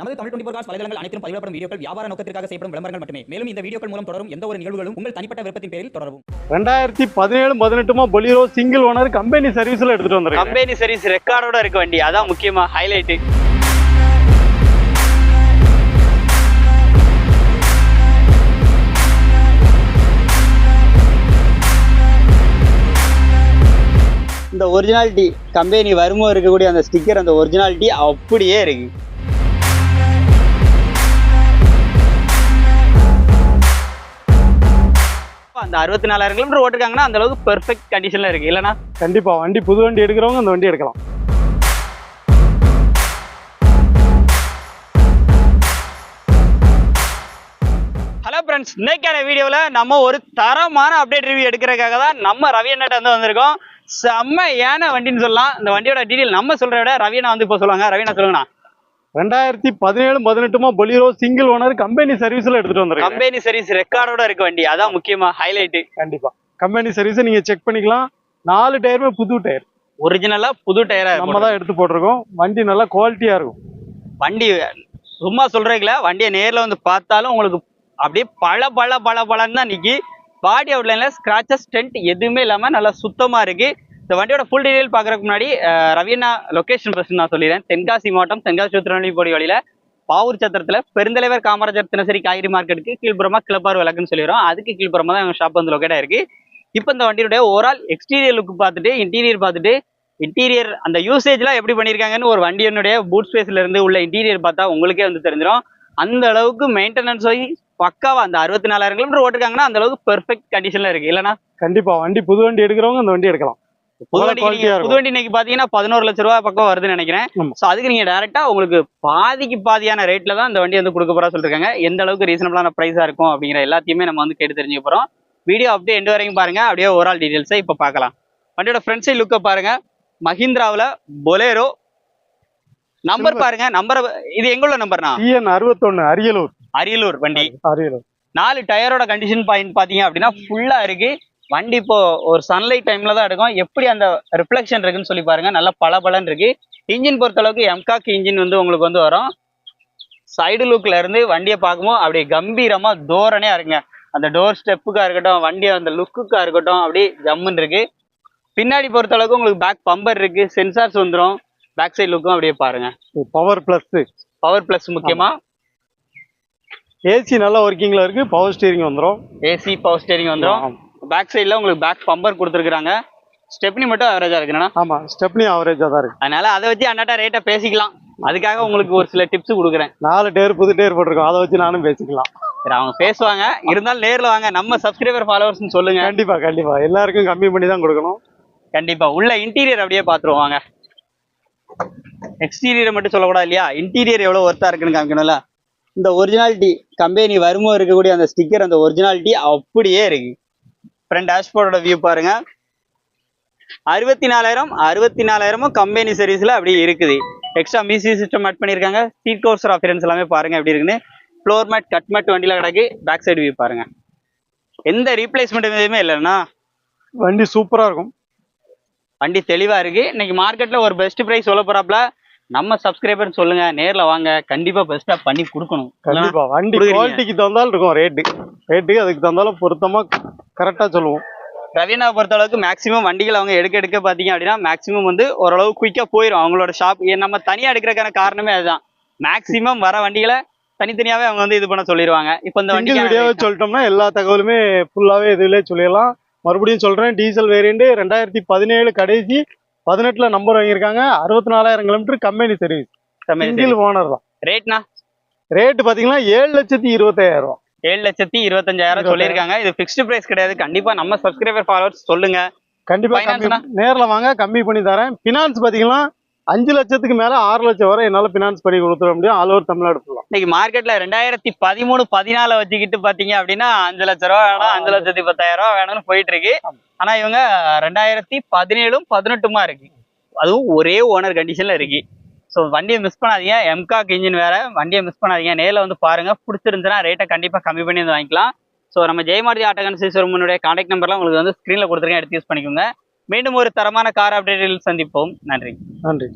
நமது Tamil twenty cos வலைதளங்கள் அனைத்தும் பதிவிடப்படும் வீடியோக்கள் வியாபார நோக்கத்திற்காக செய்யப்படும் விளம்பரங்கள் மட்டுமே. மேலும் இந்த வீடியோக்கள் மூலம் தொடரும் எந்த ஒரு நிகழ்வுகளும் உங்கள் தனிப்பட்ட விருப்பத்தின் பேரில் தொடரவும். ரெண்டாயிரத்தி பதினேழு பதினெட்டுமா பொலிரோ சிங்கிள் ஓனர் கம்பெனி சர்வீஸ்ல எடுத்துட்டு வந்திருக்கேன். கம்பெனி சர்வீஸ் ரெக்கார்டோட இருக்க வண்டி. அதான் முக்கியமா ஹைலைட் இந்த ஒரிஜினாலிட்டி கம்பெனி வருமோ இருக்கக்கூடிய அந்த ஸ்டிக்கர் அந்த ஒரிஜினாலிட்டி அப்படியே இருக்கு. அந்த அறுபத்தி நாலாயிரம் கிலோமீட்டர் ஓட்டிருக்காங்கன்னா அந்த அளவுக்கு பெர்ஃபெக்ட் கண்டிஷன்ல இருக்கு. இல்லைன்னா? கண்டிப்பா. வண்டி புது வண்டி எடுக்கிறவங்க அந்த வண்டி எடுக்கலாம். ஹலோ ஃப்ரெண்ட்ஸ் இன்னைக்கான வீடியோவில் நம்ம ஒரு தரமான அப்டேட் ரிவ்யூ எடுக்கிறதுக்காக தான் நம்ம ரவி அண்ணாட்ட வந்து வந்திருக்கோம். செம்ம ஏன வண்டின்னு சொல்லலாம். இந்த வண்டியோட டீடைல் நம்ம சொல்ற விட ரவியண்ணா வந்து இப்போ சொல்லுவாங்க. ரவியண்ணா சொல்லுங்கண்ணா. ரெண்டாயிரத்தி பதினேழு பதினெட்டுமா பொலிரோ சிங்கிள் ஓனர் கம்பெனி சர்வீஸ்ல எடுத்துட்டு வந்திருக்கேன் கம்பெனி சர்வீஸ் ரெக்கார்டோட இருக்க வண்டி. அதான் முக்கியமா ஹைலைட் கண்டிப்பா. கம்பெனி சர்வீஸ் நீங்க செக் பண்ணிக்கலாம். நாலு டயருமே புது டயர் ஒரிஜினலா புது டயரா நம்ம தான் எடுத்து போட்டிருக்கோம். வண்டி நல்லா குவாலிட்டியா இருக்கும். வண்டி சும்மா சொல்றீங்களா? வண்டியை நேர்ல வந்து பார்த்தாலும் உங்களுக்கு அப்படியே பல பல பல பலன்னு தான் நிக்கி. பாடி அவுட்லைன்ல ஸ்கிராச்சஸ் டென்ட் எதுவுமே இல்லாம நல்லா சுத்தமா இருக்கு. இந்த வண்டியோட ஃபுல் டீடைல் பாக்குறதுக்கு முன்னாடி ரவியண்ணா லொக்கேஷன் லொகேஷன் நான் சொல்லிடுறேன். தென்காசி மாவட்டம் தென்காசி திருநெல்வேலி போடி வழியில பாவூர் சத்திரத்துல பெருந்தலைவர் காமராஜர் தினசரி காய்கறி மார்க்கெட்டுக்கு கீழ்ப்புறமா கிளப்பார் விளக்குன்னு சொல்லிடுறோம். அதுக்கு கீழ்ப்புறமா தான் எங்கள் ஷாப் வந்து லொக்கேட் ஆயிருக்கு. இப்போ இந்த வண்டியோட ஓவரால் எக்ஸ்டீரியர் லுக் பார்த்துட்டு இன்டீரியர் பார்த்துட்டு இன்டீரியர் அந்த யூசேஜ்லாம் எப்படி பண்ணியிருக்காங்கன்னு ஒரு வண்டியினுடைய பூட் ஸ்பேஸ்லேருந்து உள்ள இன்டீரியர் பார்த்தா உங்களுக்கே வந்து தெரிஞ்சிடும் அந்த அளவுக்கு மெயின்டெனன்ஸ் பக்காவா அந்த அறுபத்தி நாலாயிரம் கிலோமீட்டர் ஓட்டிருக்காங்கன்னா அந்த அளவுக்கு பெர்ஃபெக்ட் கண்டிஷன்ல இருக்கு. இல்லைனா கண்டிப்பா. வண்டி புது வண்டி எடுக்கிறவங்க அந்த வண்டி எடுக்கலாம். புது நல்ல வண்டிக்கு quality-ஆ நீங்க- இருக்கும். புது வண்டி இன்னைக்கு பாத்தீங்கன்னா பதினோரு லட்ச ரூபாய் பக்கம் வருதுன்னு நினைக்கிறேன். சோ அதுக்கு நீங்க டைரக்டா உங்களுக்கு பாதிக்கு பாதியான ரேட்ல தான் இந்த வண்டி வந்து கொடுக்க போறா சொல்லிருக்காங்க. எந்த அளவுக்கு ரீசனபிளான பிரைஸா இருக்கும் அப்படிங்கிற எல்லாத்தையுமே நம்ம வந்து கேட்டு தெரிஞ்சுக்க போறோம். வீடியோ அப்படியே எண்டு வரைக்கும் பாருங்க. அப்படியே ஓவரால் டீடைல்ஸை இப்போ பார்க்கலாம் வண்டியோட ஃப்ரண்ட் சைடு லுக்கை பாருங்க. மஹிந்திராவுல பொலேரோ நம்பர். பாருங்க. நம்பர் இது எங்குள்ள நம்பர்னா டிஎன் அறுபத்தொன்னு அரியலூர். அரியலூர் வண்டி. அரியலூர். நாலு டயரோட கண்டிஷன் பாயிண்ட் பாத்தீங்க அப்படின்னா ஃபுல்லா இருக்கு. வண்டி இப்போ ஒரு சன்லைட் டைம்ல தான் எடுக்கும். எப்படி அந்த ரிஃப்ளெக்ஷன் இருக்குன்னு சொல்லி பாருங்க. நல்லா பளபளன்னு இருக்கு. இன்ஜின் பொறுத்த அளவுக்கு எம்காக் இன்ஜின் வந்து உங்களுக்கு வந்து வரும். சைடு லுக்ல இருந்து வண்டியை பார்க்கும்போது அப்படியே கம்பீரமா தோரணையா இருக்குங்க. அந்த டோர் ஸ்டெப்புக்கா இருக்கட்டும் வண்டி அந்த லுக்குக்கா இருக்கட்டும் அப்படியே ஜம்முன்னு இருக்கு. பின்னாடி பொறுத்த அளவுக்கு உங்களுக்கு பேக் பம்பர் இருக்கு. சென்சார்ஸ் வந்துடும் பேக் சைடு லுக்கும் அப்படியே பாருங்க. பவர் பிளஸ் பவர் பிளஸ் முக்கியமா. ஏசி நல்லா ஒர்க்கிங்ல இருக்கு. பவர் ஸ்டீரிங் வந்துடும் ஏசி பவர் ஸ்டேரிங் வந்துடும் பேக் சைடில் உங்களுக்கு பேக் பம்பர் கொடுத்துருக்காங்க ஸ்டெப்னி மட்டும் அவரேஜா இருக்குண்ணா ஆமா ஸ்டெப்னி ஆவரேஜா தான் இருக்கு. அதனால அதை வச்சு அண்ணாட்டா ரேட்டை பேசிக்கலாம். அதுக்காக உங்களுக்கு ஒரு சில டிப்ஸ் கொடுக்குறேன். நாலு டயர் புது டயர் போட்டிருக்கோம். அதை வச்சு நானும் பேசிக்கலாம். சரி அவங்க பேசுவாங்க. இருந்தாலும் நேர்ல வாங்க. நம்ம சப்ஸ்கிரைபர் ஃபாலோவர்ஸ்னு சொல்லுங்க. கண்டிப்பா கண்டிப்பா. எல்லாருக்கும் கம்மி பண்ணி தான் கொடுக்கணும். கண்டிப்பா. உள்ள இன்டீரியர் அப்படியே பார்த்துருவாங்க எக்ஸ்டீரியர் மட்டும் சொல்லக்கூடாது இல்லையா? இன்டீரியர் எவ்வளவு ஒர்த்தா இருக்குன்னு காமிக்கணும்ல? இந்த ஒரிஜினாலிட்டி கம்பெனி வருமோ இருக்கக்கூடிய அந்த ஸ்டிக்கர் அந்த ஒரிஜினாலிட்டி அப்படியே இருக்கு. ஃப்ரண்ட் டேஷ்போர்டோட வியூ பாருங்க. அறுபத்தி நாலாயிரம் அறுபத்தி நாலாயிரமும் கம்பெனி சர்வீஸ்ல அப்படியே இருக்குது. எக்ஸ்ட்ரா மிசி சிஸ்டம் ஆட் பண்ணியிருக்காங்க. சீட் கோர்ஸ் ஆஃபரன்ஸ் எல்லாமே பாருங்க எப்படி இருக்குன்னு. ஃப்ளோர் மேட் கட் மேட் வண்டியில கிடக்கு. பேக் சைடு வியூ பாருங்க. எந்த ரீப்ளேஸ்மெண்ட் எதுவுமே இல்லைன்னா வண்டி சூப்பரா இருக்கும். வண்டி தெளிவா இருக்கு. இன்னைக்கு மார்க்கெட்ல ஒரு பெஸ்ட் பிரைஸ் சொல்ல போறாப்ல. நம்ம சப்ஸ்கிரைபர் சொல்லுங்க. நேர்ல வாங்க. கண்டிப்பா பெஸ்டா பண்ணி கொடுக்கணும். கண்டிப்பா. வண்டி. குவாலிட்டிக்கு தகுந்தாலும் இருக்கும் ரேட்டு ரேட்டு அதுக்கு தகுந்தாலும் பொருத்தமா கரெக்டா சொல்லுவோம். ரவீனா பொறுத்த அளவுக்கு மேக்ஸிமம் வண்டிகள் அவங்க எடுக்க எடுக்க பாத்தீங்க அப்படின்னா மேக்ஸிமம் வந்து ஓரளவு குயிக்கா போயிடும் அவங்களோட ஷாப் நம்ம தனியா எடுக்கிறதுக்கான காரணமே அதுதான். மேக்ஸிமம் வர வண்டிகளை தனித்தனியாவே அவங்க வந்து இது பண்ண சொல்லிடுவாங்க இப்போ இந்த வண்டி வீடியோவை சொல்லிட்டோம்னா எல்லா தகவலுமே ஃபுல்லாவே இதுலயே சொல்லிடலாம். மறுபடியும் சொல்றேன் டீசல் வேரியண்ட் ரெண்டாயிரத்தி பதினேழு கடைசி பதினெட்டுல நம்பர் வாங்கியிருக்காங்க. அறுபத்தி நாலாயிரம் kilometre company service single owner தான். ரேட்னா ரேட்டு பாத்தீங்கன்னா ஏழு லட்சத்தி இருபத்தாயிரம் ஏழு லட்சத்தி இருபத்தஞ்சாயிரம் சொல்லியிருக்காங்க. இது ஃபிக்ஸ்டு பிரைஸ் கிடையாது. கண்டிப்பா நம்ம சப்ஸ்கிரைபர் ஃபாலோவர்ஸ் சொல்லுங்க. கண்டிப்பா? நேர்ல வாங்க கம்மி பண்ணி தரேன். பினான்ஸ் பாத்தீங்கன்னா அஞ்சு லட்சத்துக்கு மேல ஆறு லட்சம் வரை என்னால பினான்ஸ் பண்ணி கொடுத்துட முடியும். ஆல் ஓவர் தமிழ்நாடு ஃபுல்லா இன்னைக்கு மார்க்கெட்ல ரெண்டாயிரத்தி பதிமூணு பதினால வச்சுக்கிட்டு பாத்தீங்க அப்படின்னா அஞ்சு லட்ச ரூபா வேணும் அஞ்சு லட்சத்தி பத்தாயிரம் ரூபா வேணும்னு போயிட்டு இருக்கு ஆனா இவங்க ரெண்டாயிரத்தி பதினேழும் பதினெட்டுமா இருக்கு. அதுவும் ஒரே ஓனர் கண்டிஷன்ல இருக்கு. ஸோ வண்டியை மிஸ் பண்ணாதீங்க. எம்காக் இன்ஜின் வேற. வண்டியை மிஸ் பண்ணாதீங்க. நேரில் வந்து பாருங்க. பிடிச்சிருந்துச்சுன்னா ரேட்டை கண்டிப்பா கம்மி பண்ணி வந்து வாங்கிக்கலாம். ஸோ நம்ம ஜெயமாரதி ஆட்டகன்சீஸ்வரமுடைய காண்டாக்ட் நம்பர்லாம் உங்களுக்கு வந்து ஸ்க்ரீனில் கொடுத்துருக்கேன். எடுத்து யூஸ் பண்ணிக்கோங்க. மீண்டும் ஒரு தரமான கார் அப்டேட்டில் சந்திப்போம். நன்றி. நன்றி.